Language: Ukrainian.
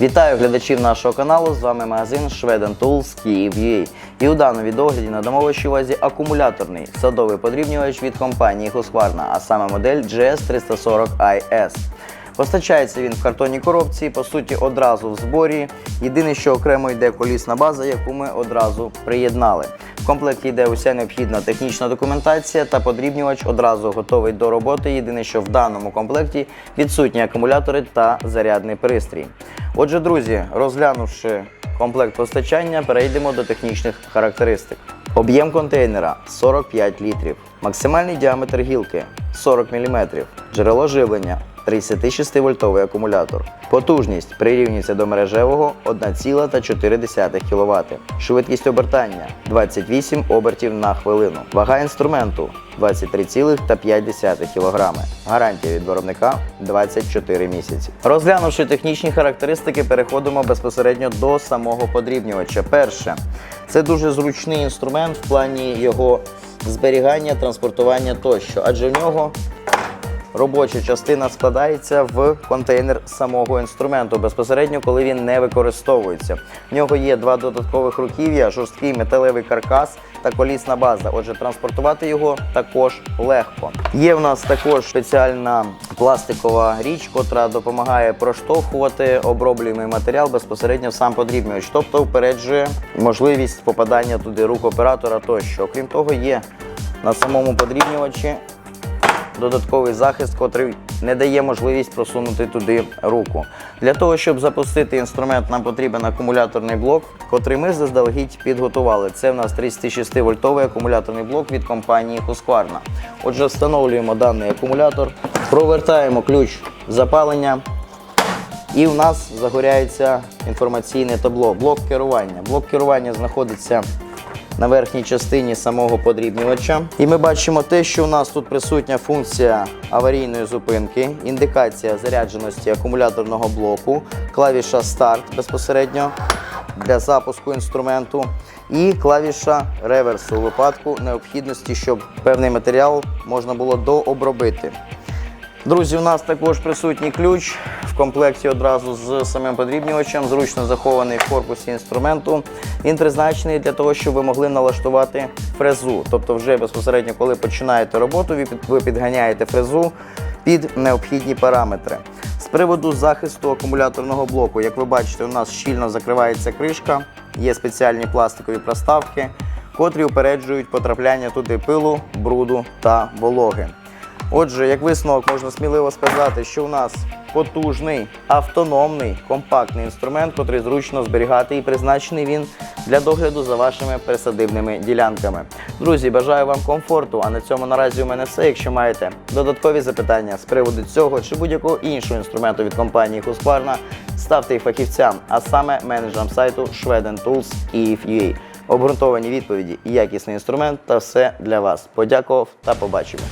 Вітаю глядачів нашого каналу. З вами магазин Schweden Tools Київ.UA. І у даному відогляді надамо вашій увазі акумуляторний садовий подрібнювач від компанії Husqvarna, а саме модель GS340IS. Постачається він в картонній коробці, по суті, одразу в зборі. Єдине, що окремо йде колісна база, яку ми одразу приєднали. В комплекті йде уся необхідна технічна документація та подрібнювач одразу готовий до роботи. Єдине, що в даному комплекті відсутні акумулятори та зарядний пристрій. Отже, друзі, розглянувши комплект постачання, перейдемо до технічних характеристик. Об'єм контейнера 45 літрів, максимальний діаметр гілки 40 мм, джерело живлення 36 вольтовий акумулятор. Потужність прирівнюється до мережевого 1,4 кВт. Швидкість обертання 28 обертів на хвилину. Вага інструменту 23,5 кг. Гарантія від виробника 24 місяці. Розглянувши технічні характеристики, переходимо безпосередньо до самого подрібнювача. Перше, це дуже зручний інструмент в плані його зберігання, транспортування тощо, адже в нього робоча частина складається в контейнер самого інструменту, безпосередньо, коли він не використовується. В нього є два додаткових руків'я, жорсткий металевий каркас та колісна база. Отже, транспортувати його також легко. Є в нас також спеціальна пластикова річ, котра допомагає проштовхувати оброблюємий матеріал безпосередньо сам подрібнювач, тобто впереджує можливість попадання туди рук оператора тощо. Окрім того, є на самому подрібнювачі додатковий захист, котрий не дає можливість просунути туди руку. Для того, щоб запустити інструмент, нам потрібен акумуляторний блок, котрий ми заздалегідь підготували. Це в нас 36 вольтовий акумуляторний блок від компанії Husqvarna. Отже, встановлюємо даний акумулятор, провертаємо ключ запалення. І в нас загоряється інформаційне табло, блок керування. Блок керування знаходиться на верхній частині самого подрібнювача. І ми бачимо те, що у нас тут присутня функція аварійної зупинки, індикація зарядженості акумуляторного блоку, клавіша старт безпосередньо для запуску інструменту, і клавіша реверсу у випадку необхідності, щоб певний матеріал можна було дообробити. Друзі, у нас також присутній ключ в комплекті одразу з самим подрібнювачем, зручно захований в корпусі інструменту. Він призначений для того, щоб ви могли налаштувати фрезу. Тобто, вже безпосередньо, коли починаєте роботу, ви підганяєте фрезу під необхідні параметри. З приводу захисту акумуляторного блоку, як ви бачите, у нас щільно закривається кришка, є спеціальні пластикові проставки, котрі упереджують потрапляння туди пилу, бруду та вологи. Отже, як висновок можна сміливо сказати, що у нас потужний, автономний, компактний інструмент, котрий зручно зберігати і призначений він для догляду за вашими присадибними ділянками. Друзі, бажаю вам комфорту. А на цьому наразі у мене все. Якщо маєте додаткові запитання з приводу цього чи будь-якого іншого інструменту від компанії Husqvarna, ставте їх фахівцям, а саме менеджерам сайту Schweden Tools Kyiv.ua. Обґрунтовані відповіді, якісний інструмент та все для вас. Подякував та побачимо.